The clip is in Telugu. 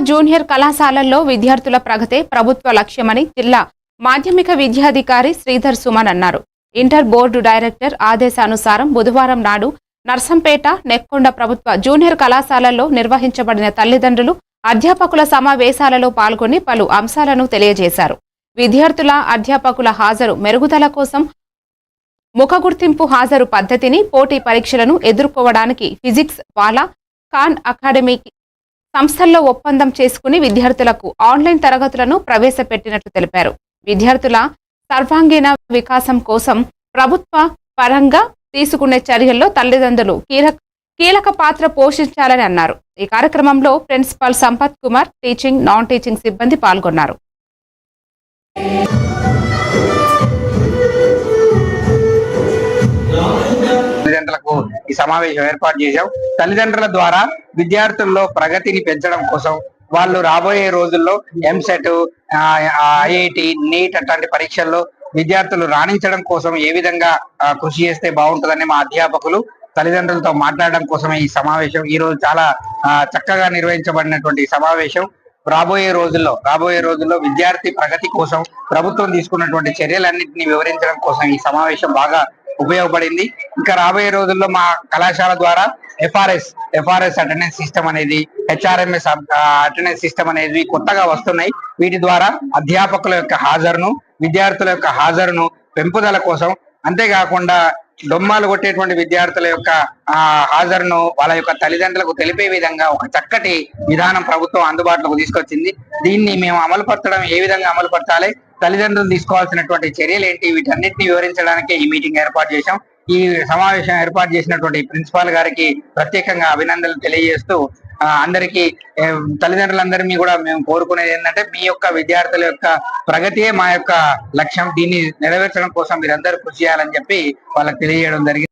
జూనియర్ కళాశాలల్లో విద్యార్థుల ప్రగతే ప్రభుత్వ లక్ష్యమని జిల్లా మాధ్యమిక విద్యాధికారి శ్రీధర్ సుమన్ అన్నారు. ఇంటర్ బోర్డు డైరెక్టర్ ఆదేశానుసారం బుధవారం నాడు నర్సంపేట నెక్కొండ ప్రభుత్వ జూనియర్ కళాశాలల్లో నిర్వహించబడిన తల్లిదండ్రులు అధ్యాపకుల సమావేశాలలో పాల్గొని పలు అంశాలను తెలియజేశారు. విద్యార్థుల అధ్యాపకుల హాజరు మెరుగుదల కోసం ముఖ గుర్తింపు హాజరు పద్ధతిని పోటీ పరీక్షలను ఎదుర్కోవడానికి ఫిజిక్స్ వాలా ఖాన్ అకాడమీకి సంస్థల్లో ఒప్పందం చేసుకుని విద్యార్థులకు ఆన్లైన్ తరగతులను ప్రవేశపెట్టినట్లు తెలిపారు. విద్యార్థుల సర్వాంగీణ వికాసం కోసం ప్రభుత్వ పరంగా తీసుకునే చర్యల్లో తల్లిదండ్రులు కీలక కీలక పాత్ర పోషించాలని అన్నారు. ఈ కార్యక్రమంలో principal Sampath Kumar teaching non teaching సిబ్బంది పాల్గొన్నారు. తల్లిదండ్రులకు ఈ సమావేశం ఏర్పాటు చేశాం. తల్లిదండ్రుల ద్వారా విద్యార్థుల్లో ప్రగతిని పెంచడం కోసం వాళ్ళు రాబోయే రోజుల్లో ఎంసెట్ ఐఐటి నీట్ అట్లాంటి పరీక్షల్లో విద్యార్థులు రాణించడం కోసం ఏ విధంగా కృషి చేస్తే బాగుంటుందని మా అధ్యాపకులు తల్లిదండ్రులతో మాట్లాడడం కోసమే ఈ సమావేశం. ఈ రోజు చాలా చక్కగా నిర్వహించబడినటువంటి సమావేశం. రాబోయే రోజుల్లో రాబోయే రోజుల్లో విద్యార్థి ప్రగతి కోసం ప్రభుత్వం తీసుకున్నటువంటి చర్యలన్నింటినీ వివరించడం కోసం ఈ సమావేశం బాగా ఉపయోగపడింది. ఇంకా రాబోయే రోజుల్లో మా కళాశాల ద్వారా ఎఫ్ఆర్ఎస్ ఎఫ్ఆర్ఎస్ అటెండెన్స్ సిస్టమ్ అనేది హెచ్ఆర్ఎంఎస్ అటెండెన్స్ సిస్టమ్ అనేది కొత్తగా వస్తున్నాయి. వీటి ద్వారా అధ్యాపకుల యొక్క హాజరును విద్యార్థుల యొక్క హాజరును పెంపుదల కోసం అంతేకాకుండా డొమ్మాలు కొట్టేటువంటి విద్యార్థుల యొక్క ఆ హాజరును వాళ్ళ యొక్క తల్లిదండ్రులకు తెలిపే విధంగా ఒక చక్కటి విధానం ప్రభుత్వం అందుబాటులోకి తీసుకొచ్చింది. దీన్ని మేము అమలుపరచడం ఏ విధంగా అమలుపరచాలి? తల్లిదండ్రులు తీసుకోవాల్సినటువంటి చర్యలు ఏంటి? వీటన్నిటిని వివరించడానికే ఈ మీటింగ్ ఏర్పాటు చేశాం. ఈ సమావేశం ఏర్పాటు చేసినటువంటి ప్రిన్సిపాల్ గారికి ప్రత్యేకంగా అభినందనలు తెలియజేస్తూ అందరికీ తల్లిదండ్రులందరినీ కూడా మేము కోరుకునేది ఏంటంటే మీ యొక్క విద్యార్థుల యొక్క ప్రగతియే మా యొక్క లక్ష్యం. దీన్ని నెరవేర్చడం కోసం మీరందరూ కృషి చేయాలని చెప్పి వాళ్ళకి తెలియజేయడం జరిగింది.